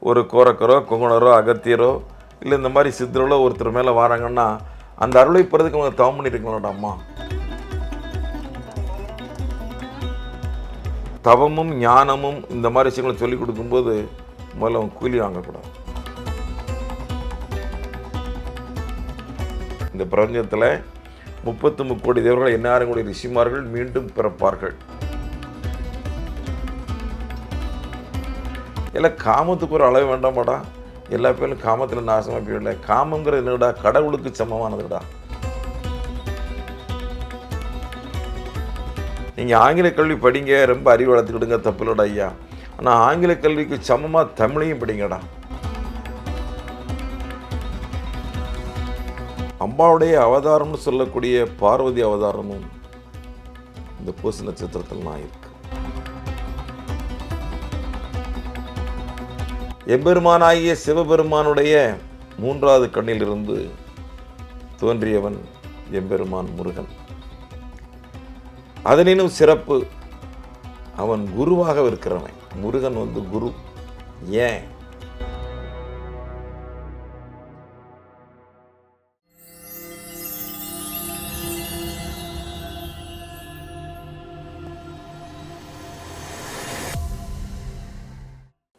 ஒரு கோரக்கரோ குங்குணரோ அகத்தியரோ இல்லை இந்த மாதிரி சித்தரோ ஒருத்தர் மேலே வராங்கன்னா அந்த அருளை பெறதுக்கு அவங்க தவம் பண்ணியிருக்கங்களோட அம்மா. தவமும் ஞானமும் இந்த மாதிரி விஷயங்களை சொல்லிக் கொடுக்கும்போது முதல்ல அவங்க கூலி வாங்கக்கூடாது. இந்த பிரபஞ்சத்தில் முப்பத்து முக்கோடி தேவர்கள் என்னாரும் கோடி ரிஷிமார்கள் மீண்டும் பிறப்பார்கள். இல்லை காமத்துக்கு ஒரு அளவு வேண்டாமாடா. எல்லா பேரும் காமத்தில் நாசமாக போயிடல. காமங்கிறது என்னடா? கடவுளுக்கு சமமானதுடா. நீங்கள் ஆங்கில கல்வி படிங்க ரொம்ப அறிவு வளர்த்துக்கிடுங்க தப்பில்லடா ஐயா. ஆனால் ஆங்கில கல்விக்கு சமமாக தமிழையும் படிங்கடா. அம்பாவுடைய அவதாரம்னு சொல்லக்கூடிய பார்வதி அவதாரமும் இந்த பூச நட்சத்திரத்தில் நான் இருக்கு எம்பெருமானாகிய சிவபெருமானுடைய மூன்றாவது கண்ணிலிருந்து தோன்றியவன் எம்பெருமான் முருகன். அதனினும் சிறப்பு அவன் குருவாக இருக்கிறவன் முருகன் வந்து குரு. ஏன்?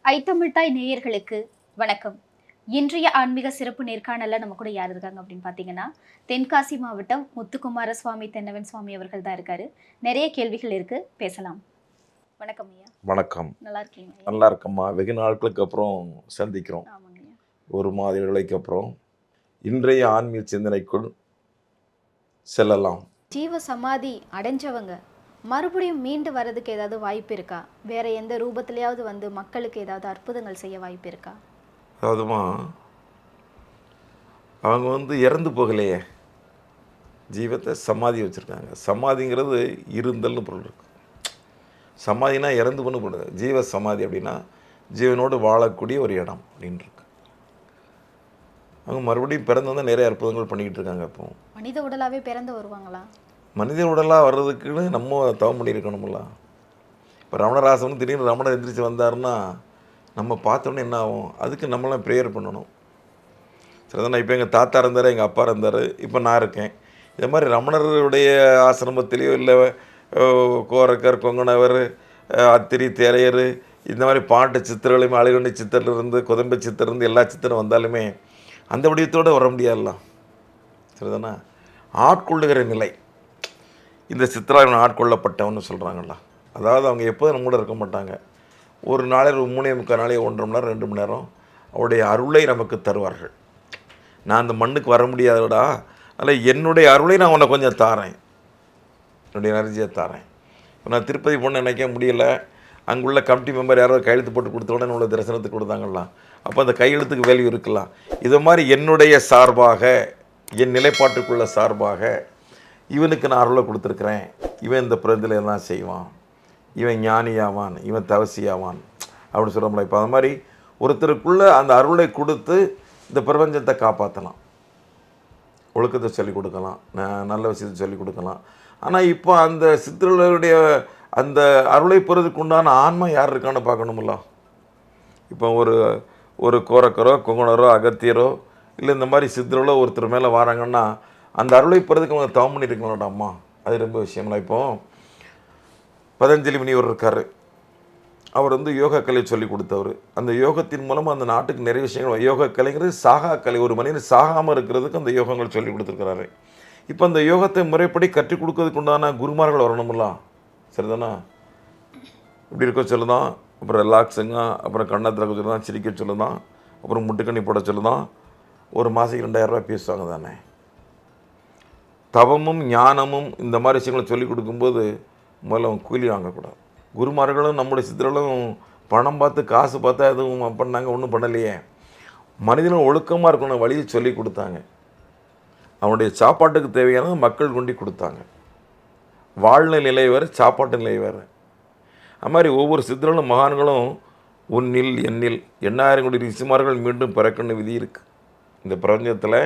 ஐத்தமிழ்தாய் நேயர்களுக்கு வணக்கம். இன்றைய ஆன்மீக சிறப்பு நேர்காணல்ல நம்ம கூட யார் இருக்காங்க அப்படின்னு பார்த்தீங்கன்னா தென்காசி மாவட்டம் முத்துக்குமார சுவாமி தென்னவன் சுவாமி அவர்கள் தான் இருக்காரு. நிறைய கேள்விகள் இருக்கு. பேசலாம். வணக்கம் ஐயா. வணக்கம். நல்லா இருக்கீங்க? நல்லா இருக்கம்மா. வெகு நாட்களுக்கு அப்புறம் சந்திக்கிறோம். ஆமாங்க ஐயா. ஒரு மாத இடைவெளிக்கு அப்புறம் இன்றைய ஆன்மீக சிந்தனைக்குள் செல்லலாம். ஜீவ சமாதி அடைஞ்சவங்க மறுபடியும் மீண்டு வர்றதுக்கு ஏதாவது வாய்ப்பு இருக்கா? வேற எந்த ரூபத்திலேயாவது வந்து மக்களுக்கு ஏதாவது அற்புதங்கள் செய்ய வாய்ப்பு இருக்கா? அதாவதுமா அவங்க வந்து இறந்து போகலையே. ஜீவத்தை சமாதி வச்சுருக்காங்க. சமாதிங்கிறது இருந்தல்னு பொருள் இருக்கு. சமாதினா இறந்து பண்ணு போடுது ஜீவ சமாதி அப்படின்னா ஜீவனோடு வாழக்கூடிய ஒரு இடம் அப்படின்னு இருக்கு. அவங்க மறுபடியும் பிறந்து வந்து நிறைய அற்புதங்கள் பண்ணிக்கிட்டு இருக்காங்க இப்போ. மனித உடலாவே பிறந்து வருவாங்களா? மனித உடலாக வர்றதுக்குன்னு நம்ம தவம் பண்ணியிருக்கணும்ல. இப்போ ரமணராசன் திடீர்னு ரமணர் எந்திரிச்சு வந்தாருன்னா நம்ம பார்த்தோன்னே என்ன ஆகும்? அதுக்கு நம்மளாம் ப்ரேயர் பண்ணணும். சரிதானே இப்போ எங்கள் தாத்தா இருந்தார் எங்கள் அப்பா இருந்தார் இப்போ நான் இருக்கேன். இதை மாதிரி ரமணருடைய ஆசிரமத்திலேயோ இல்லை கோரக்கர் கொங்கணவர் அத்திரி தேரையர் இந்த மாதிரி பாட்டு சித்திரங்களையும் அழுகண்டி சித்தர்லேருந்து குதம்பை சித்தர்லேருந்து எல்லா சித்திரம் வந்தாலுமே அந்த வடிவத்தோடு வர முடியாதுலாம் சரிதானா? ஆட்கொள்ளுகிற நிலை. இந்த சித்ராவின் ஆட்கொள்ளப்பட்டவன்னு சொல்கிறாங்கல்ல அதாவது அவங்க எப்போதும் நம்ம கூட இருக்க மாட்டாங்க. ஒரு நாளைக்கு ஒரு மூணே முக்கால் நாளைக்கு ஒன்றரை மணி நேரம் ரெண்டு மணி நேரம் அவருடைய அருளை நமக்கு தருவார்கள். நான் அந்த மண்ணுக்கு வர முடியாதுடா. அதில் என்னுடைய அருளை நான் உன்னை கொஞ்சம் தாரேன். என்னுடைய எனர்ஜியை தாரேன். இப்போ நான் திருப்பதி போன நினைக்க முடியல. அங்குள்ள கமிட்டி மெம்பர் யாரோ கையெழுத்து போட்டு கொடுத்த உடனே உள்ள தரிசனத்துக்கு கொடுத்தாங்கலாம் அப்போ அந்த கையெழுத்துக்கு வேல்யூ இருக்கலாம். இது மாதிரி என்னுடைய சார்பாக என் நிலைப்பாட்டுக்குள்ள சார்பாக இவனுக்கு நான் அருளை கொடுத்துருக்குறேன். இவன் இந்த பிறந்தில் எல்லாம் செய்வான். இவன் ஞானியாவான் இவன் தவசியாவான் அப்படின்னு சொல்ல இப்போ அது மாதிரி ஒருத்தருக்குள்ளே அந்த அருளை கொடுத்து இந்த பிரபஞ்சத்தை காப்பாற்றலாம் ஒழுக்கத்தை சொல்லிக் கொடுக்கலாம். ந- நல்ல விஷயத்தை சொல்லிக் கொடுக்கலாம். ஆனால் இப்போ அந்த சித்தர்களுடைய அந்த அருளை பெறதுக்கு உண்டான ஆன்மா யார் இருக்கான்னு பார்க்கணுமில்ல? இப்போ ஒரு ஒரு கோரக்கரோ குங்குணரோ அகத்தியரோ இல்லை இந்த மாதிரி சித்தர்களோ ஒருத்தர் மேலே வராங்கன்னா அந்த அருளை பெறதுக்கு அவங்க தவம் பண்ணியிருக்கங்களோட அம்மா. அது ரொம்ப விஷயம்ல. இப்போ பதஞ்சலி முனிவர் இருக்கார். அவர் வந்து யோகா கலை சொல்லி கொடுத்தவர். அந்த யோகத்தின் மூலமாக அந்த நாட்டுக்கு நிறைய விஷயங்கள் யோகா கலைங்கிறது சாகா கலை. ஒரு மனிதன் சாகாமல் இருக்கிறதுக்கு அந்த யோகங்கள் சொல்லி கொடுத்துருக்கிறாரு. இப்போ அந்த யோகத்தை முறைப்படி கற்றுக் கொடுக்கறதுக்கு உண்டான குருமார்கள் வரணும்ல. சரிதானா? இப்படி இருக்க சொல்லுதான். அப்புறம் ரிலாக்ஸுங்க. அப்புறம் கண்ணை திறக்க சொல்லுதான் சிரிக்க சொல்லுதான். அப்புறம் முட்டுக்கண்ணி போட சொல்லுதான். ஒரு மாதத்துக்கு ரெண்டாயிரரூபா பேசுவாங்க தானே தவமும் ஞானமும் இந்த மாதிரி விஷயங்களை சொல்லிக் கொடுக்கும்போது முதல்ல அவன் கூலி வாங்கக்கூடாது. குருமார்களும் நம்முடைய சித்தர்களும் பணம் பார்த்து காசு பார்த்தா எதுவும் பண்ணாங்க ஒன்றும் பண்ணலையே. மனிதனும் ஒழுக்கமாக இருக்கணும் வழியை சொல்லி கொடுத்தாங்க. அவனுடைய சாப்பாட்டுக்கு தேவையானது மக்கள் கொண்டு கொடுத்தாங்க. வாழ்நிலை நிலை வேறு சாப்பாட்டு நிலை வேறு. அது மாதிரி ஒவ்வொரு சித்தர்களும் மகான்களும் உன்னில் எண்ணில் எண்ணாயிரம் கோடி ரிஷிமார்கள் மீண்டும் பிறக்கணும் விதி இருக்குது இந்த பிரபஞ்சத்தில்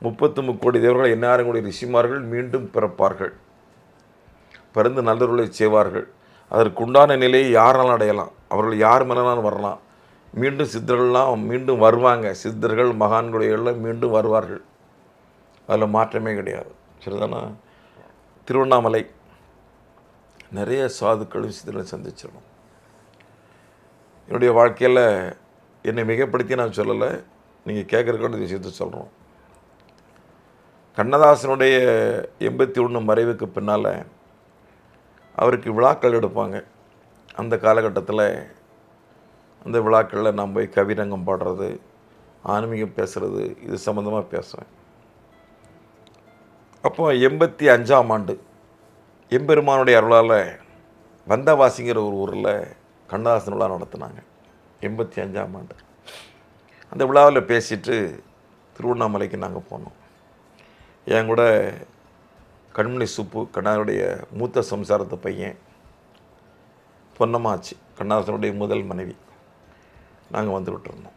முப்பத்து முக்கோடி தேவர்கள் எண்ணாயிரம் கோடி ரிஷிமார்கள் மீண்டும் பிறப்பார்கள். பிறந்து நல்லவர்களை செய்வார்கள். அதற்குண்டான நிலையை யாரால் அடையலாம்? அவர்கள் யார் மேலாலும் வரலாம்? மீண்டும் சித்தர்கள்லாம் மீண்டும் வருவாங்க. சித்தர்கள் மகான்களுடைய மீண்டும் வருவார்கள். அதில் மாற்றமே கிடையாது. சரிதானா? திருவண்ணாமலை. நிறைய சாதுக்களும் சித்தர்களும் சந்திச்சிடணும் என்னுடைய வாழ்க்கையில் என்னை மிகப்படுத்தி நான் சொல்லலை. நீங்கள் கேட்குறக்கான விஷயத்த சொல்கிறோம். கண்ணதாசனுடைய எண்பத்தி ஒன்று மறைவுக்கு பின்னால் அவருக்கு விழாக்கள் எடுப்பாங்க. அந்த காலகட்டத்தில் அந்த விழாக்களில் நான் போய் கவிரங்கம் பாடுறது ஆன்மீகம் பேசுகிறது இது சம்மந்தமாக பேசுவேன். அப்போ எண்பத்தி அஞ்சாம் ஆண்டு எம்பெருமானுடைய அருளால் வந்தவாசிங்கிற ஒரு ஊரில் கண்ணதாசன் விழா நடத்தினாங்க எண்பத்தி அஞ்சாம் ஆண்டு. அந்த விழாவில் பேசிட்டு திருவண்ணாமலைக்கு நாங்கள் போனோம். என் கூட கண்மணி சுப்பு கண்ணாருடைய மூத்த சம்சாரத்து பையன் பொன்னம்மாச்சி கண்ணாசனுடைய முதல் மனைவி. நாங்கள் வந்துக்கிட்டு இருந்தோம்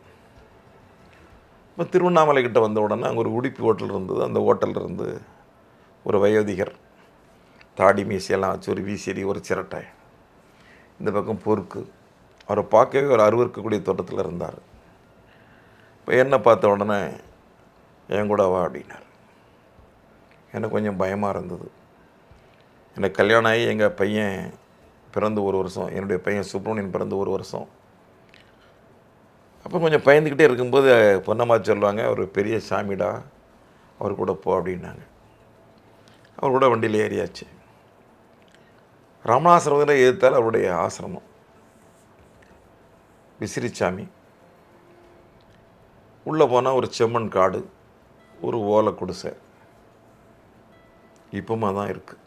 இப்போ திருவண்ணாமலை கிட்ட வந்த உடனே அங்கே ஒரு உடுப்பி ஹோட்டல் இருந்தது. அந்த ஹோட்டலில் இருந்து ஒரு வயோதிகர் தாடி மீசையெல்லாம் வச்சு ஒரு வீசியடி ஒரு சிரட்டை. இந்த பக்கம் பொறுக்கு. அவரை பார்க்கவே ஒரு அருவருக்கக்கூடிய தோட்டத்தில் இருந்தார். இப்போ என்ன பார்த்த உடனே என் கூட வா அப்படின்னார். எனக்கு கொஞ்சம் பயமாக இருந்தது. எனக்கு கல்யாணம் ஆகி எங்கள் பையன் பிறந்து ஒரு வருஷம் என்னுடைய பையன் சுப்ரமணியன் பிறந்து ஒரு வருஷம். அப்போ கொஞ்சம் பயந்துக்கிட்டே இருக்கும்போது பொன்னம்மா சொல்லுவாங்க அவர் பெரிய சாமிடா அவர் கூட போ அப்படின்னாங்க. அவர் கூட வண்டியில் ஏறியாச்சு. ராமநாசிரமத்தில் எதிர்த்தால் அவருடைய ஆசிரமம். விசிறிச்சாமி. உள்ளே போனால் ஒரு செம்மண் காடு ஒரு ஓலை குடிசை. இப்போமா தான் இருக்குது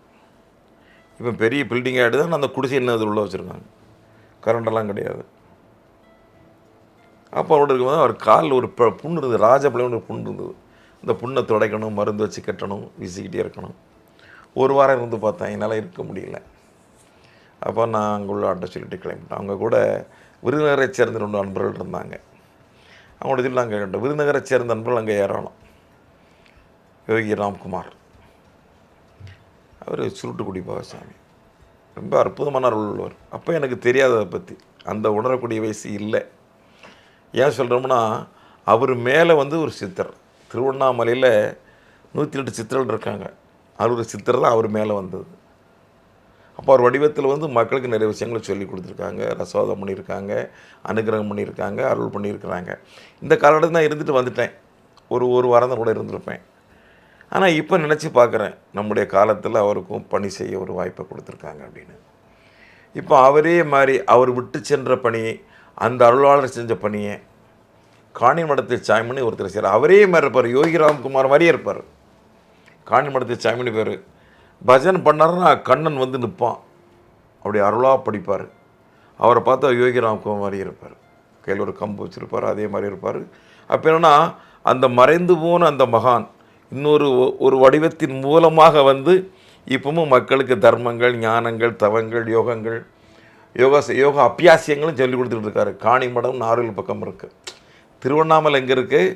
இப்போ பெரிய பில்டிங் ஆகிட்டு தான் அந்த குடிசை என்ன உள்ளே வச்சுருக்காங்க? கரண்டெல்லாம் கிடையாது. அப்போ அவரோட இருக்கும்போது அவர் காலில் ஒரு ப புண்ணு இருந்தது. ராஜபிள்ளைன்னு ஒரு புண்ணு இருந்தது. இந்த புண்ணை துடைக்கணும் மருந்து வச்சு கட்டணும் வீசிக்கிட்டே இருக்கணும். ஒரு வாரம் இருந்து பார்த்தேன். என்னால் இருக்க முடியல. அப்போ நான் அங்கே உள்ள ஆட்டை சொல்லிட்டு கிளம்பிட்டேன். அவங்க கூட விருதுநகரை சேர்ந்த ரெண்டு நண்பர்கள் இருந்தாங்க. அவங்களோட சொல்லி நாங்கள் கேட்டோம் விருதுநகரை சேர்ந்த நண்பர்கள் அங்கே ஏறணும் யோகி ராம்குமார். அவர் சுருட்டுக்குடி சாமி. ரொம்ப அற்புதமான அருள் உள்ளவர். அப்போ எனக்கு தெரியாததை பற்றி அந்த உணரக்கூடிய வயசு இல்லை. ஏன் சொல்கிறோம்னா அவர் மேலே வந்து ஒரு சித்தர். திருவண்ணாமலையில் நூற்றி எட்டு சித்தர்கள் இருக்காங்க. அவர் ஒரு சித்தர் தான் அவர் மேலே வந்தது. அப்போ அவர் வடிவத்தில் வந்து மக்களுக்கு நிறைய விஷயங்களை சொல்லி கொடுத்துருக்காங்க. ரசோதம் பண்ணியிருக்காங்க அனுகிரகம் பண்ணியிருக்காங்க அருள் பண்ணியிருக்கிறாங்க. இந்த காலகட்டத்தில் நான் இருந்துட்டு வந்துட்டேன். ஒரு ஒரு வாரம் தான் கூட இருந்திருப்பேன். ஆனால் இப்போ நினச்சி பார்க்குறேன் நம்முடைய காலத்தில் அவருக்கும் பணி செய்ய ஒரு வாய்ப்பை கொடுத்துருக்காங்க அப்படின்னு. இப்போ அவரே மாதிரி அவர் விட்டு சென்ற பணியை அந்த அருளாளர் செஞ்ச பணியை காணி மடத்தில் சாமின்னு ஒருத்தர் செய்கிறார் அவரே மாதிரி இருப்பார். யோகி ராம்குமார் மாதிரியே இருப்பார். காணி மடத்தில் சாமின்னு பேர். பஜன் பண்ணாருன்னா கண்ணன் வந்து நிற்பான் அப்படி அருளாக படிப்பார். அவரை பார்த்தா யோகி ராம்குமார் மாதிரியே இருப்பார். கையில் ஒரு கம்பு வச்சுருப்பார் அதே மாதிரி இருப்பார். அப்போ என்னென்னா அந்த மறைந்து போன அந்த மகான் இன்னொரு ஒ- ஒரு வடிவத்தின் மூலமாக வந்து இப்பவும் மக்களுக்கு தர்மங்கள் ஞானங்கள் தவங்கள் யோகங்கள் யோகா யோகா அபியாசியங்களும் சொல்லி கொடுத்துட்டு இருக்காரு காணிமடம் நாரூர் பக்கம் இருக்குது திருவண்ணாமலை எங்கே இருக்குது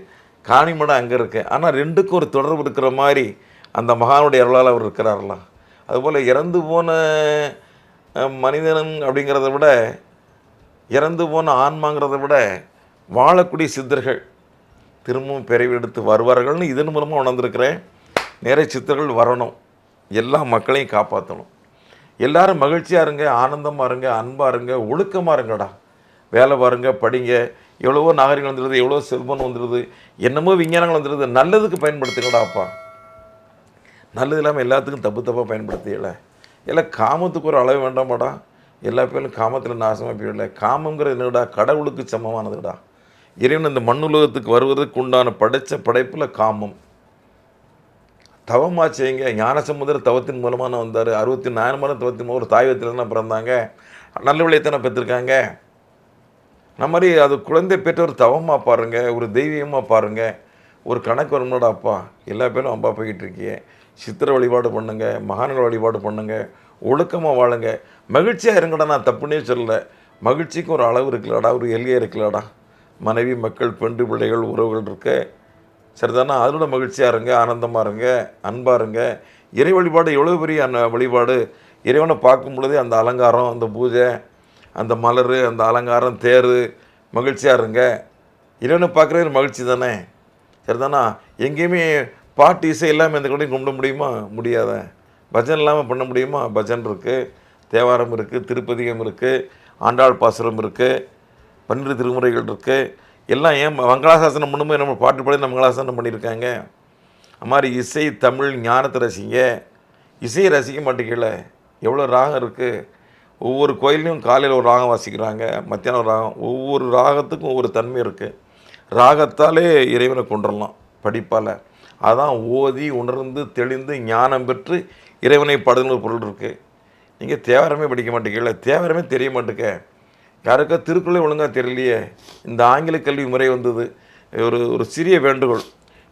காணிமடம் அங்கே இருக்குது ஆனால் ரெண்டுக்கும் ஒரு தொடர்பு இருக்கிற மாதிரி அந்த மகானுடைய அருளால் அவர் இருக்கிறார்களா அதுபோல் இறந்து போன மனிதனும் மனிதன் அப்படிங்கிறத விட இறந்து போன ஆன்மாங்கிறத விட வாழக்கூடிய சித்தர்கள் திரும்பவும் பிறவெடுத்து வருவார்கள்னு இதன் மூலமாக உணர்ந்திருக்கிறேன். நிறைய சித்தர்கள் வரணும். எல்லா மக்களையும் காப்பாற்றணும் எல்லாரும் மகிழ்ச்சியாக இருங்க ஆனந்தமாக இருங்க அன்பாக இருங்க ஒழுக்கமாக இருங்கடா. வேலை பாருங்க படிங்க. எவ்வளவோ நாகரிகம் வந்துடுது எவ்வளோ செல்வம் வந்துடுது என்னமோ விஞ்ஞானங்கள் வந்துடுது நல்லதுக்கு பயன்படுத்துங்கடா அப்பா. நல்லது இல்லாமல் எல்லாத்துக்கும் தப்பு தப்பாக பயன்படுத்தியலை. எல்லாம் காமத்துக்கு ஒரு அளவு வேண்டாமாடா. எல்லா பேரும் காமத்தில் நாசமாக போயிடல. காமங்கிறது என்னடா? கடவுளுக்கு சமமானதுடா. இறைவன் இந்த மண்ணுலகத்துக்கு வருவதற்கு உண்டான படைத்த படைப்பில் காமம். தவமாக செய்யுங்க. ஞானசமுதர் தவத்தின் மூலமாக வந்தார். அறுபத்தி நாலாயிரம் தவத்தின் மூலம் ஒரு தாயத்தில் தான் பிறந்தாங்க. நல்ல விளையத்தான பெற்றிருக்காங்க. நம்ம மாதிரி அது குழந்தை பெற்றோர் தவமாக பாருங்க. ஒரு தெய்வீகமாக பாருங்க. ஒரு கணக்கு வரணும்டா அப்பா? எல்லா பேரும் அம்பா போய்கிட்டு இருக்கியே. சித்திர வழிபாடு பண்ணுங்கள் மகான்கள் வழிபாடு பண்ணுங்கள் ஒழுக்கமாக வாழுங்க. மகிழ்ச்சியாக இருங்கடா. நான் தப்புன்னே சொல்லலை. மகிழ்ச்சிக்கு ஒரு அளவு இருக்குல்லடா. ஒரு எல்லையே இருக்குல்லடா. மனைவி மக்கள் பெண்டு பிள்ளைகள் உறவுகள் இருக்க. சரிதானா? அதோட மகிழ்ச்சியாக இருங்க ஆனந்தமாக இருங்க அன்பாக இருங்க. இறை வழிபாடு எவ்வளோ பெரிய அந்த வழிபாடு? இறைவனை பார்க்கும் பொழுதே அந்த அலங்காரம் அந்த பூஜை அந்த மலர் அந்த அலங்காரம் தேர் மகிழ்ச்சியாக இருங்க. இறைவனை பார்க்குறது மகிழ்ச்சி தானே? சரிதானா? எங்கேயுமே பாட்டு இசை இல்லாமல் எந்த கூடயும் கும்பிட முடியுமா? முடியாத. பஜன் இல்லாமல் பண்ண முடியுமா? பஜன் இருக்குது தேவாரம் இருக்குது திருப்பதிகம் இருக்குது ஆண்டாள் பாசுரம் இருக்குது பன்னிரு திருமுறைகள் இருக்குது எல்லாம் ஏன் மங்களாசாசனம் பண்ணும்போது நம்ம பாட்டு பாடி நம்ம மங்களாசாசனம் பண்ணியிருக்காங்க. அது மாதிரி இசை தமிழ் ஞானத்தை ரசிங்க. இசையை ரசிக்க மாட்டேங்கல எவ்வளோ ராகம் இருக்குது ஒவ்வொரு கோயிலையும் காலையில் ஒரு ராகம் வாசிக்கிறாங்க மத்தியானம் ஒரு ராகம். ஒவ்வொரு ராகத்துக்கும் ஒவ்வொரு தன்மை இருக்குது ராகத்தாலே இறைவனை கொண்டுடலாம் படிப்பால். அதான் ஓதி உணர்ந்து தெளிந்து ஞானம் பெற்று இறைவனை பாடுதல் பொருள் இருக்குது நீங்கள் தேவாரமே படிக்க மாட்டேங்கல தேவாரமே தெரிய மாட்டேங்க யாருக்கா திருக்குறளே ஒழுங்காக தெரியலையே? இந்த ஆங்கில கல்வி முறை வந்தது. ஒரு ஒரு சிறிய வேண்டுகோள்.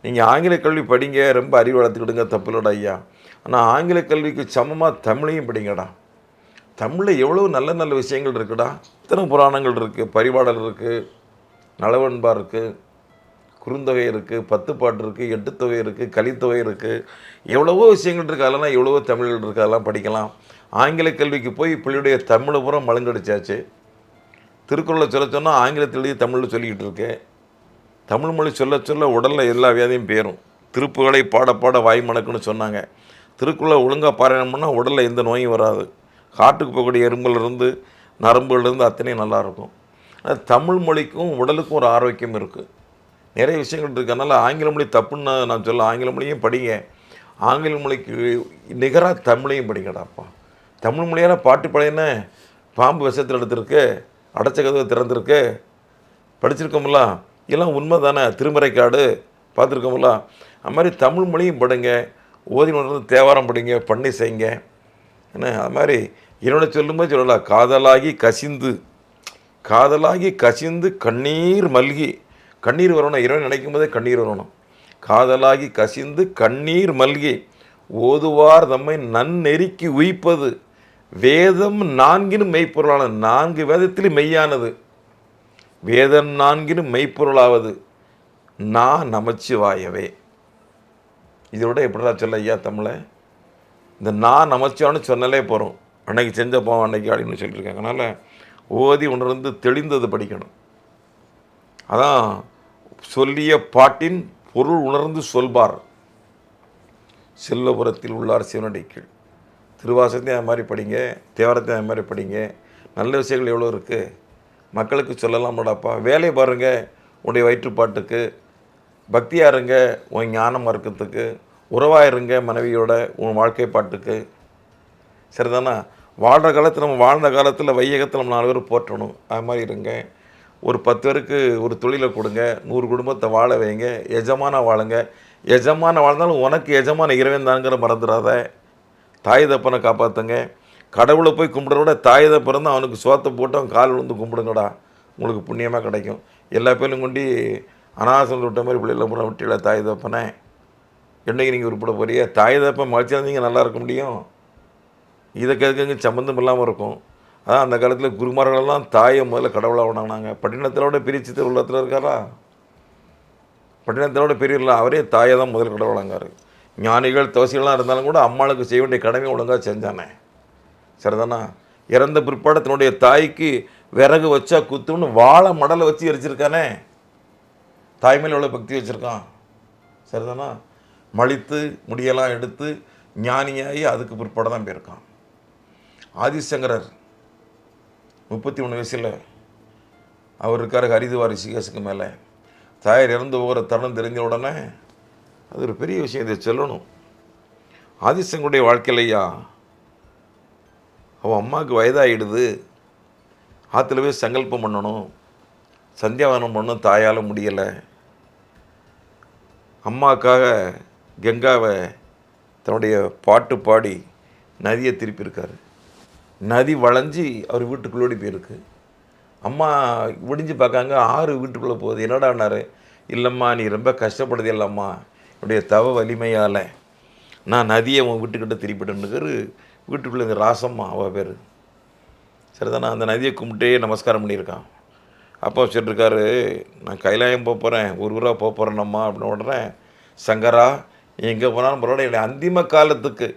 நீங்கள் ஆங்கில கல்வி படிங்க ரொம்ப அறிவு வளர்த்துக்கிடுங்க தப்பில்லடா ஐயா. ஆனால் ஆங்கில கல்விக்கு சமமாக தமிழையும் படிங்கடா. தமிழில் எவ்வளோ நல்ல நல்ல விஷயங்கள் இருக்குடா. இத்தனை புராணங்கள் இருக்குது பரிபாடல் இருக்குது நலவன்பா இருக்குது குறுந்தொகை இருக்குது பத்து பாட்டு இருக்குது எட்டுத்தொகை இருக்குது கலித்தொகை இருக்குது எவ்வளவோ விஷயங்கள் இருக்குது அதெல்லாம் எவ்வளவோ தமிழ்கள் இருக்குது அதெல்லாம் படிக்கலாம். ஆங்கில கல்விக்கு போய் பிள்ளையுடைய தமிழை பூரா மழுங்கடிச்சாச்சு. திருக்குறளை சொல்ல சொன்னால் ஆங்கிலத்தில் எழுதி தமிழில் சொல்லிக்கிட்டு இருக்கேன். தமிழ் மொழி சொல்ல சொல்ல உடலில் எல்லா வியாதியும் பேரும். திருப்புகளை பாட பாட வாய் மணக்குன்னு சொன்னாங்க. திருக்குறளை ஒழுங்காக பாராயணம் பண்ணால் உடலில் எந்த நோயும் வராது. காட்டுக்கு போகக்கூடிய எறும்புலேருந்து நரம்புலேருந்து அத்தனையும் நல்லாயிருக்கும் ஆனால் தமிழ் மொழிக்கும் உடலுக்கும் ஒரு ஆரோக்கியம் இருக்குது நிறைய விஷயங்கள் இருக்குது அதனால் ஆங்கில மொழி தப்புன்னு நான் நான் சொல்ல ஆங்கில மொழியும் படிங்க. ஆங்கில மொழிக்கு நிகராக தமிழையும் படிக்கடாப்பா தமிழ் மொழியால் பாட்டு பழையன பாம்பு விஷத்தில் எடுத்திருக்கு. அடைச்ச கதவு திறந்திருக்கு. படிச்சிருக்கோம்ல எல்லாம் உண்மை தானே திருமறைக்காடு பார்த்துருக்கோம்ல அது மாதிரி தமிழ் மொழியும் படுங்க. ஓதி உணர்ந்து தேவாரம் படிங்க பண்ணி செய்யுங்க. என்ன? அது மாதிரி என்னோட சொல்லும்போது சொல்லலாம் காதலாகி கசிந்து. காதலாகி கசிந்து கண்ணீர் மல்கி. கண்ணீர் வரணும். இறைவன் நினைக்கும் போதே கண்ணீர் வரணும். காதலாகி கசிந்து கண்ணீர் மல்கி. ஓதுவார் தம்மை நன்னெறிக்கு உயிப்பது. வேதம் நான்கினும் மெய்ப்பொருளான நான்கு வேதத்திலும் மெய்யானது. வேதம் நான்கினும் மெய்ப்பொருளாவது நான் நமச்சிவாயவே. இதோட எப்படிடா சொல்ல ஐயா தமிழை? இந்த நான் நமச்சிவான்னு சொன்னாலே போகிறோம் அன்னைக்கு செஞ்ச போவோம் அன்னைக்கு அப்படின்னு சொல்லியிருக்காங்க. அதனால் ஓதி உணர்ந்து தெளிந்தது படிக்கணும். அதான் சொல்லிய பாட்டின் பொருள் உணர்ந்து சொல்பார் செல்வபுரத்தில் உள்ளார் சிவனடை கீழ் திருவாசத்தையும் அது மாதிரி படிங்க தேவாரத்தையும் அது மாதிரி படிங்க. நல்ல விஷயங்கள் எவ்வளோ இருக்குது மக்களுக்கு சொல்லலாம்டாப்பா வேலையை பாருங்க உன்னுடைய வயிற்றுப்பாட்டுக்கு. பக்தியாக இருங்க உன் ஞானம் மறுக்கிறதுக்கு. உறவாக இருங்க மனைவியோட உன் வாழ்க்கை பாட்டுக்கு. சரிதானா? வாழ்கிற காலத்தில் நம்ம வாழ்ந்த காலத்தில் வையகத்தில் நம்ம நாலு பேர் போற்றணும். அது மாதிரி இருங்க. ஒரு பத்து பேருக்கு ஒரு தொழிலை கொடுங்க நூறு குடும்பத்தை வாழ வைங்க எஜமான வாழுங்க. எஜமான வாழ்ந்தாலும் உனக்கு எஜமான இறைவன் தாங்கிற மறந்துடாத தாய் தப்பனை காப்பாற்றுங்க கடவுளை போய் கும்பிட்றத விட தாய் தப்பிறந்து அவனுக்கு சோத்தை போட்டு அவன் கால் விழுந்து கும்பிடுங்கடா. உங்களுக்கு புண்ணியமாக கிடைக்கும். எல்லா பேரும் கொண்டு அனாசம் விட்ட மாதிரி பிள்ளைகளை பூரா விட்டில தாய் தப்பனை என்னைக்கு நீங்கள் உருப்பிட போறிய தாய் தப்பன் மகிழ்ச்சியாக நீங்கள் நல்லா இருக்க முடியும். இதை கேட்குங்க சம்மந்தம் இல்லாமல் இருக்கும். அதான் அந்த காலத்தில் குருமார்களெல்லாம் தாயை முதல்ல கடவுளாக உணாங்க பட்டினத்திலோட பிரிச்சு உள்ளத்தில் இருக்காரா? பட்டினத்திலோட பெரியல அவரே தாயை தான் முதல் கடவுளாங்காரு. ஞானிகள் தோசிகளாக இருந்தாலும் கூட அம்மாளுக்கு செய்ய வேண்டிய கடமை ஒழுங்காக செஞ்சானே. சரிதானா? இறந்த பிற்பாடு தன்னுடைய தாய்க்கு விறகு வச்சா குத்துன்னு வாழை மடலை வச்சு எரிச்சிருக்கானே. தாய் மேலே எவ்வளோ பக்தி வச்சுருக்கான்? சரிதானா? மலித்து முடியெல்லாம் எடுத்து ஞானியாகி அதுக்கு பிற்பாடு தான் போயிருக்கான். ஆதிசங்கரர் முப்பத்தி மூணு வயசில் அவர் இருக்காரு ஹரிதுவார் ரிஷிகேஷுக்கு மேலே. தாயார் இறந்து போகிற தருணம் தெரிஞ்ச உடனே அது ஒரு பெரிய விஷயம் இதை சொல்லணும். ஆதிசங்கருடைய வாழ்க்கையிலையா அவன் அம்மாவுக்கு வயதாகிடுது ஆற்றுல போய் சங்கல்பம் பண்ணணும். சந்தியாவனம் பண்ணணும் தாயால் முடியலை. அம்மாவுக்காக கங்காவை தன்னுடைய பாட்டு பாடி நதியை திருப்பியிருக்காரு. நதி வளைஞ்சி அவர் வீட்டுக்குள்ளோடி போயிருக்கு. அம்மா விடிஞ்சு பார்க்காங்க ஆறு வீட்டுக்குள்ளே போகுது. என்னடானாரு இல்லைம்மா நீ ரொம்ப கஷ்டப்படுது இல்லைம்மா. என்னுடைய தவ வலிமையால் நான் நதியை உன் வீட்டுக்கிட்ட திருப்பிட்டேன்னுக்காரு வீட்டுக்குள்ளே இந்த ராசம்மா அவள் பேர். சரிதானா? அந்த நதியை கும்பிட்டே நமஸ்காரம் பண்ணியிருக்கான். அப்போ சொல்லியிருக்காரு நான் கைலாயம் போக போகிறேன் ஒரு ஊராக போக போகிறேன்னம்மா அப்படின்னு உடனே சங்கரா நீ எங்கே போனாலும் பரவாயில்ல என்னை அந்திம காலத்துக்கு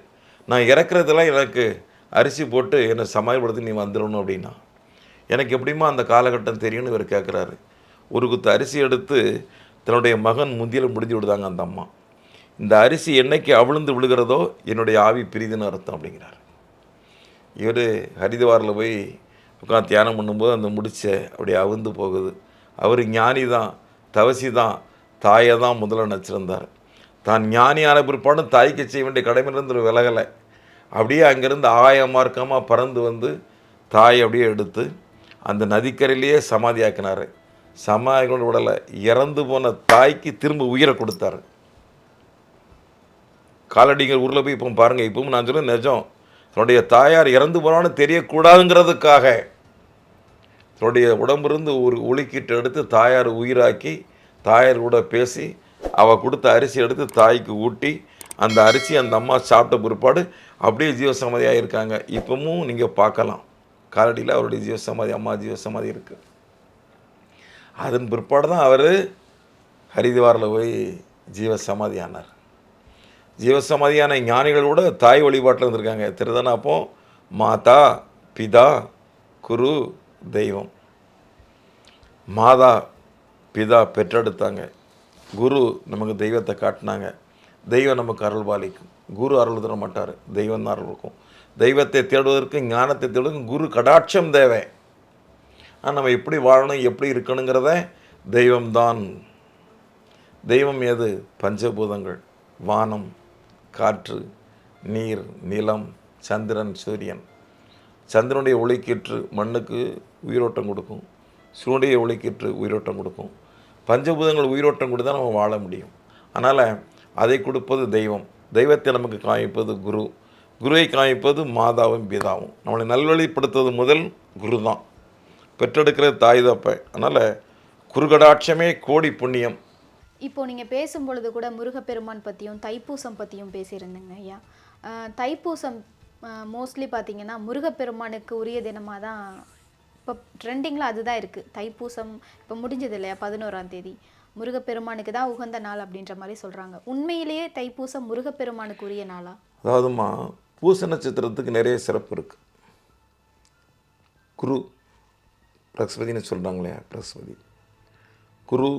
நான் இறக்குறதெல்லாம் எனக்கு அரிசி போட்டு என்னை சமாளிப்படுத்தி நீ வந்துடணும் அப்படின்னா. எனக்கு எப்படிமா அந்த காலகட்டம் தெரியும்னு இவர் கேட்குறாரு ஒரு குத்து அரிசி எடுத்து தன்னுடைய மகன் முந்தியில் முடிஞ்சு விடுதாங்க அந்த அம்மா. இந்த அரிசி என்னைக்கு அவிழ்ந்து விழுகிறதோ என்னுடைய ஆவி பிரிதுன்னு அர்த்தம் அப்படிங்கிறார். இவர் ஹரிதுவாரில் போய் உட்காந்து தியானம் பண்ணும்போது அந்த முடிச்ச அப்படியே அவிழ்ந்து போகுது. அவர் ஞானி தான் தவசி தான் தாயை தான் முதல்ல நினச்சிருந்தார் தான் ஞானியான பிற்பாடும் தாய்க்கு செய்ய வேண்டிய கடமையிலிருந்து விலகலை. அப்படியே அங்கேருந்து ஆய மார்க்கமாக பறந்து வந்து தாய் அப்படியே எடுத்து அந்த நதிக்கரையிலேயே சமாதியாக்கினார். சமாதிகளோட விடலை இறந்து போன தாய்க்கு திரும்ப உயிரை கொடுத்தாரு. காலடிங்கிற ஊரில் போய் இப்போ பாருங்கள் இப்பவும் நான் சொல்ல நிஜம். தன்னுடைய தாயார் இறந்து போனான்னு தெரியக்கூடாதுங்கிறதுக்காக தன்னுடைய உடம்பிருந்து ஒரு ஒளிக்கீட்டு எடுத்து தாயார் உயிராக்கி தாயார் கூட பேசி அவள் கொடுத்த அரிசி எடுத்து தாய்க்கு ஊட்டி அந்த அரிசி அந்த அம்மா சாப்பிட்ட பிற்பாடு அப்படியே ஜீவசமாதியாக இருக்காங்க. இப்பவும் நீங்கள் பார்க்கலாம். காலடியில் அவருடைய ஜீவசமாதி அம்மா ஜீவசமாதி இருக்குது அதன் பிற்பாடு தான் அவர் ஹரித்வாரில் போய் ஜீவசமாதி ஆனார் ஜீவசமாதியான ஞானிகள் கூட தாய் வழிபாட்டில் இருந்திருக்காங்க திருதனாப்போ மாதா பிதா குரு தெய்வம். மாதா பிதா பெற்றெடுத்தாங்க. குரு நமக்கு தெய்வத்தை காட்டினாங்க. தெய்வம் நமக்கு அருள் பாலிக்கும். குரு அருள் தர மாட்டார். தெய்வம் தான் அருள் இருக்கும். தெய்வத்தை தேடுவதற்கு ஞானத்தை தேடுவதற்கு குரு கடாட்சம் தேவை. ஆனால் நம்ம எப்படி வாழணும் எப்படி இருக்கணுங்கிறத தெய்வம்தான் தெய்வம் எது? பஞ்சபூதங்கள் வானம் காற்று நீர் நிலம் சந்திரன் சூரியன். சந்திரனுடைய ஒளிக்கீற்று மண்ணுக்கு உயிரோட்டம் கொடுக்கும். சூரிய ஒளிக்கீற்று உயிரோட்டம் கொடுக்கும். பஞ்சபூதங்கள் உயிரோட்டம் கொடுத்தா நம்ம வாழ முடியும். அதனால் அதை கொடுப்பது தெய்வம். தெய்வத்தை நமக்கு காமிப்பது குரு. குருவை காமிப்பது மாதாவும் பிதாவும். நம்மளை நல்வழிப்படுத்துவது முதல் குரு தான் பெற்றெடுக்கிற தாய் தப்ப அதனால் குருகடாட்சமே கோடி புண்ணியம். இப்போ நீங்கள் பேசும்பொழுது கூட முருகப்பெருமான் பற்றியும் தைப்பூசம் பற்றியும் பேசியிருந்தீங்க ஐயா. தைப்பூசம் மோஸ்ட்லி பார்த்தீங்கன்னா முருகப்பெருமானுக்கு உரிய தினமாக தான் இப்போ ட்ரெண்டிங்கில் அதுதான் இருக்குது தைப்பூசம் இப்போ முடிஞ்சது இல்லையா பதினோராம் தேதி. முருகப்பெருமானுக்கு தான் உகந்த நாள் அப்படின்ற மாதிரி சொல்கிறாங்க உண்மையிலேயே தைப்பூசம் முருகப்பெருமானுக்கு உரிய நாளா? அதாவதுமா பூச நட்சத்திரத்துக்கு நிறைய சிறப்பு இருக்குது குரு பிரகஸ்பதினு சொல்கிறாங்களே பிரகஸ்பதி. குரு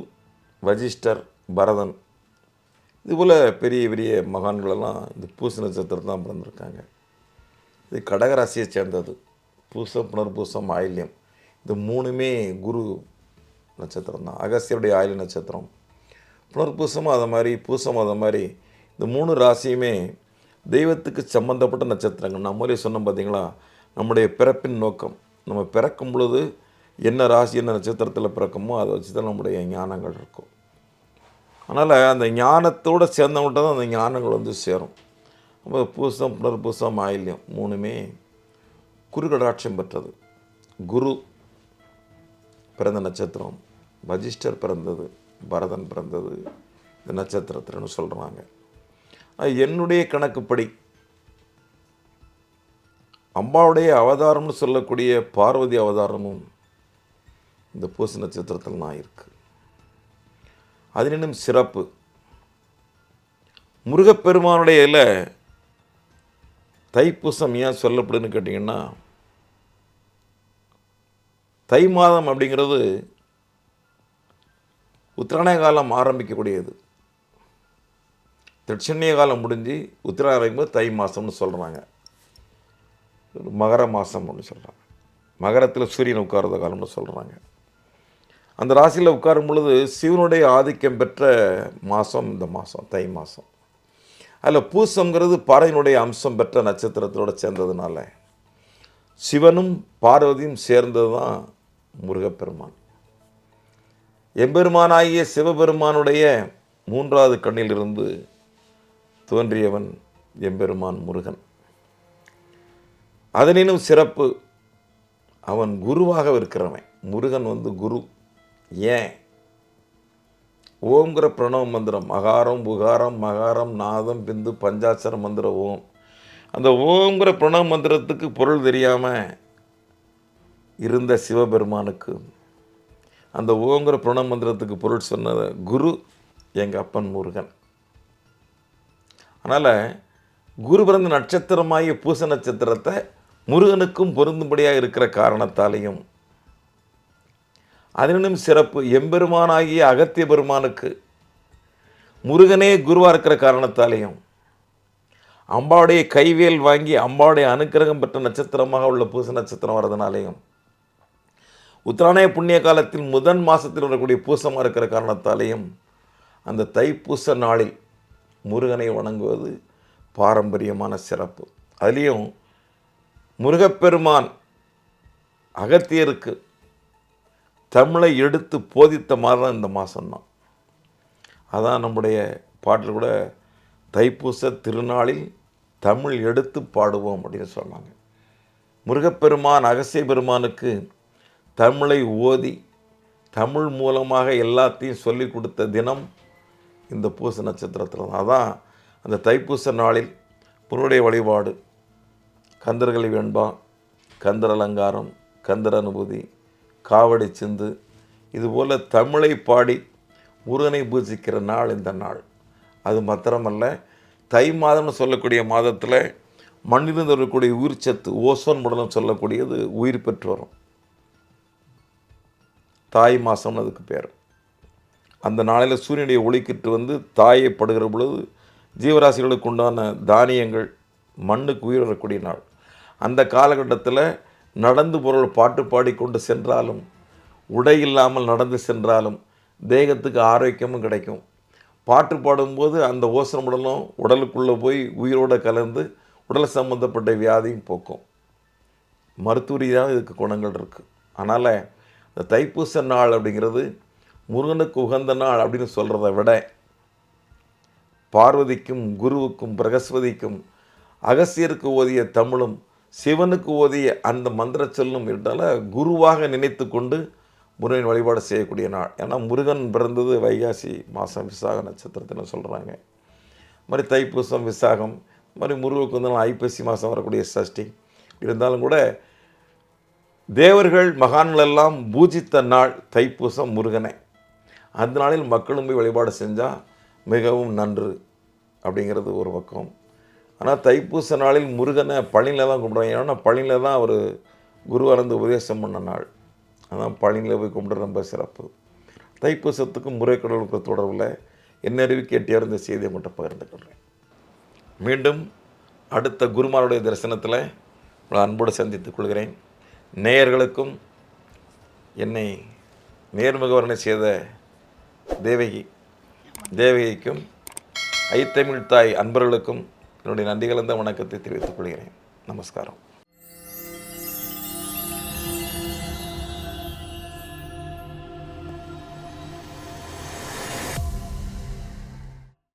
வஜிஷ்டர் பரதன் இதுபோல் பெரிய பெரிய மகான்களெல்லாம் இந்த பூச நட்சத்திரம் தான் பிறந்திருக்காங்க. இது கடகராசியை சேர்ந்தது. பூசம் புனர்பூசம் ஆயில்யம். இது மூணுமே குரு நட்சத்திரம் தான். அகஸ்தியருடைய ஆயுள் நட்சத்திரம். புனர்பூசமும் அதை மாதிரி பூசம் அதை மாதிரி. இந்த மூணு ராசியுமே தெய்வத்துக்கு சம்மந்தப்பட்ட நட்சத்திரங்கள். நம்மளே சொன்னோம் பார்த்தீங்களா நம்முடைய பிறப்பின் நோக்கம். நம்ம பிறக்கும் பொழுது என்ன ராசி என்ன நட்சத்திரத்தில் பிறக்குமோ அதை வச்சு தான் நம்முடைய ஞானங்கள் இருக்கும். அதனால் அந்த ஞானத்தோடு சேர்ந்தவங்கள்ட்ட தான் அந்த ஞானங்கள் வந்து சேரும். அப்போ பூசம் புனர்பூசம் ஆயில்யம் மூணுமே குருகடாட்சியம் பெற்றது. குரு பிறந்த நட்சத்திரம் வஜிஷ்டர் பிறந்தது பரதன் பிறந்தது இந்த நட்சத்திரத்தில்னு சொல்கிறாங்க என்னுடைய கணக்குப்படி அம்பாவுடைய அவதாரம்னு சொல்லக்கூடிய பார்வதி அவதாரமும் இந்த பூச நட்சத்திரத்தில் நான் இருக்கு. அதனினும் சிறப்பு. முருகப்பெருமானுடைய இதில் தைப்பூசம் ஏன் சொல்லப்படுதுன்னு கேட்டிங்கன்னா தை மாதம் அப்படிங்கிறது உத்திராயண காலம் ஆரம்பிக்கக்கூடியது. தட்சிணிய காலம் முடிஞ்சு உத்திராயணம் தை மாதம்னு சொல்கிறாங்க மகர மாதம் அப்படின்னு சொல்கிறாங்க மகரத்தில் சூரியன் உட்கார்ந்த காலம்னு சொல்கிறாங்க அந்த ராசியில் உட்காரும் பொழுது சிவனுடைய ஆதிக்கம் பெற்ற மாதம் இந்த மாதம் தை மாதம் அதில் பூசங்கிறது பாறையினுடைய அம்சம் பெற்ற நட்சத்திரத்தோட சேர்ந்ததுனால. சிவனும் பார்வதியும் சேர்ந்தது தான் முருகப்பெருமான். எம்பெருமானாகிய சிவபெருமானுடைய மூன்றாவது கண்ணிலிருந்து தோன்றியவன் எம்பெருமான் முருகன். அதனினும் சிறப்பு அவன் குருவாக இருக்கிறவன் முருகன் வந்து குரு. ஏன்? ஓம்ங்கிற பிரணவ மந்திரம் அகாரம் புகாரம் மகாரம் நாதம் பிந்து பஞ்சாட்சர மந்திர ஓம். அந்த ஓம்ங்கிற பிரணவ மந்திரத்துக்கு பொருள் தெரியாமல் இருந்த சிவபெருமானுக்கு அந்த ஓங்கிற பிரணவ மந்திரத்துக்கு பொருள் சொன்னது குரு எங்கள் அப்பன் முருகன். அதனால் குரு பிறந்த நட்சத்திரமாகிய பூச நட்சத்திரத்தை முருகனுக்கும் பொருந்தும்படியாக இருக்கிற காரணத்தாலையும் அதனும் சிறப்பு எம்பெருமானாகிய அகத்திய பெருமானுக்கு. முருகனே குருவாக இருக்கிற காரணத்தாலேயும் அம்பாவுடைய கைவேல் வாங்கி அம்பாவுடைய அனுக்கிரகம் பெற்ற நட்சத்திரமாக உள்ள பூச நட்சத்திரம் வர்றதுனாலேயும் உத்தராயண புண்ணிய காலத்தில் முதன் மாதத்தில் வரக்கூடிய பூசமாக இருக்கிற காரணத்தாலேயும் அந்த தைப்பூச நாளில் முருகனை வணங்குவது பாரம்பரியமான சிறப்பு. அதுலேயும் முருகப்பெருமான் அகத்தியருக்கு தமிழை எடுத்து போதித்த மாதிரி தான் இந்த மாதம்தான் அதான் நம்முடைய பாட்டில் கூட தைப்பூச திருநாளில் தமிழ் எடுத்து பாடுவோம் அப்படின்னு சொன்னாங்க. முருகப்பெருமான் அகசிய பெருமானுக்கு தமிழை ஓதி தமிழ் மூலமாக எல்லாத்தையும் சொல்லி கொடுத்த தினம் இந்த பூச நட்சத்திரத்தில் தான். அதான் அந்த தைப்பூச நாளில் முருடைய வழிபாடு கந்தர்களை வெண்பா கந்தர் அலங்காரம் கந்தர் அனுபூதி காவடி சிந்து இதுபோல் தமிழை பாடி முருகனை பூஜிக்கிற நாள் இந்த நாள். அது மாத்திரமல்ல தை மாதம்னு சொல்லக்கூடிய மாதத்தில் மண்ணிலிருந்து வரக்கூடிய உயிர் சத்து ஓசோன் மண்டலம் சொல்லக்கூடியது உயிர் பெற்று வரும். தாய் மாதம்னு அதுக்கு பேர். அந்த நாளில் சூரியனுடைய ஒளிக்கிட்டு வந்து தாயை படுகிற பொழுது ஜீவராசிகளுக்கு உண்டான தானியங்கள் மண்ணுக்கு உயிர் வரக்கூடிய நாள். அந்த காலகட்டத்தில் நடந்து பொருள் பாட்டு பாடிக்கொண்டு சென்றாலும் உடை இல்லாமல் நடந்து சென்றாலும் தேகத்துக்கு ஆரோக்கியமும் கிடைக்கும். பாட்டு பாடும்போது அந்த ஓசன உடலும் உடலுக்குள்ளே போய் உயிரோடு கலந்து உடல் சம்பந்தப்பட்ட வியாதியும் போக்கும். மருத்துவ ரீதியாக இதுக்கு குணங்கள் இருக்குது அதனால் இந்த தைப்பூச நாள் அப்படிங்கிறது முருகனுக்கு உகந்த நாள் அப்படின்னு சொல்கிறத விட பார்வதிக்கும் குருவுக்கும் பிரகஸ்பதிக்கும் அகசியருக்கு ஓதிய தமிழும் சிவனுக்கு ஓதிய அந்த மந்திர செல்லும் இருந்தால குருவாக நினைத்து கொண்டு முருகன் வழிபாடு செய்யக்கூடிய நாள். ஏன்னா முருகன் பிறந்தது வைகாசி மாதம் விசாக நட்சத்திரத்தில் சொல்கிறாங்க மாதிரி தைப்பூசம் விசாகம் மாதிரி முருகனுக்கு வந்து ஐப்பசி மாதம் வரக்கூடிய சஷ்டி. இருந்தாலும் கூட தேவர்கள் மகான்கள் எல்லாம் பூஜித்த நாள் தைப்பூசம் முருகனை. அந்த நாளில் மக்களும் போய் வழிபாடு செஞ்சால் மிகவும் நன்று அப்படிங்கிறது ஒரு பக்கம். ஆனால் தைப்பூச நாளில் முருகனை பழனியில் தான் கும்பிடுவாங்க. ஏன்னா பழனியில் தான் அவர் குருவானந்து உபதேசம் பண்ண நாள். அதான் பழனியில் போய் கும்பிட ரொம்ப சிறப்பு. தைப்பூசத்துக்கும் முறைக்கடலுக்கு தொடர்பில் என்ன அறிவு கேட்டியார் இந்த செய்தியை மட்டும் பகிர்ந்துக்கிறேன் மீண்டும் அடுத்த குருமாருடைய தரிசனத்தில் உங்களை அன்போடு சந்தித்துக் கொள்கிறேன். நேயர்களுக்கும் என்னை நேர்முகவரணை செய்த தேவகி தேவகிக்கும் ஐத்தமிழ் தாய் அன்பர்களுக்கும் என்னுடைய நன்றி கலந்த வணக்கத்தை தெரிவித்துக் கொள்கிறேன். நமஸ்காரம்.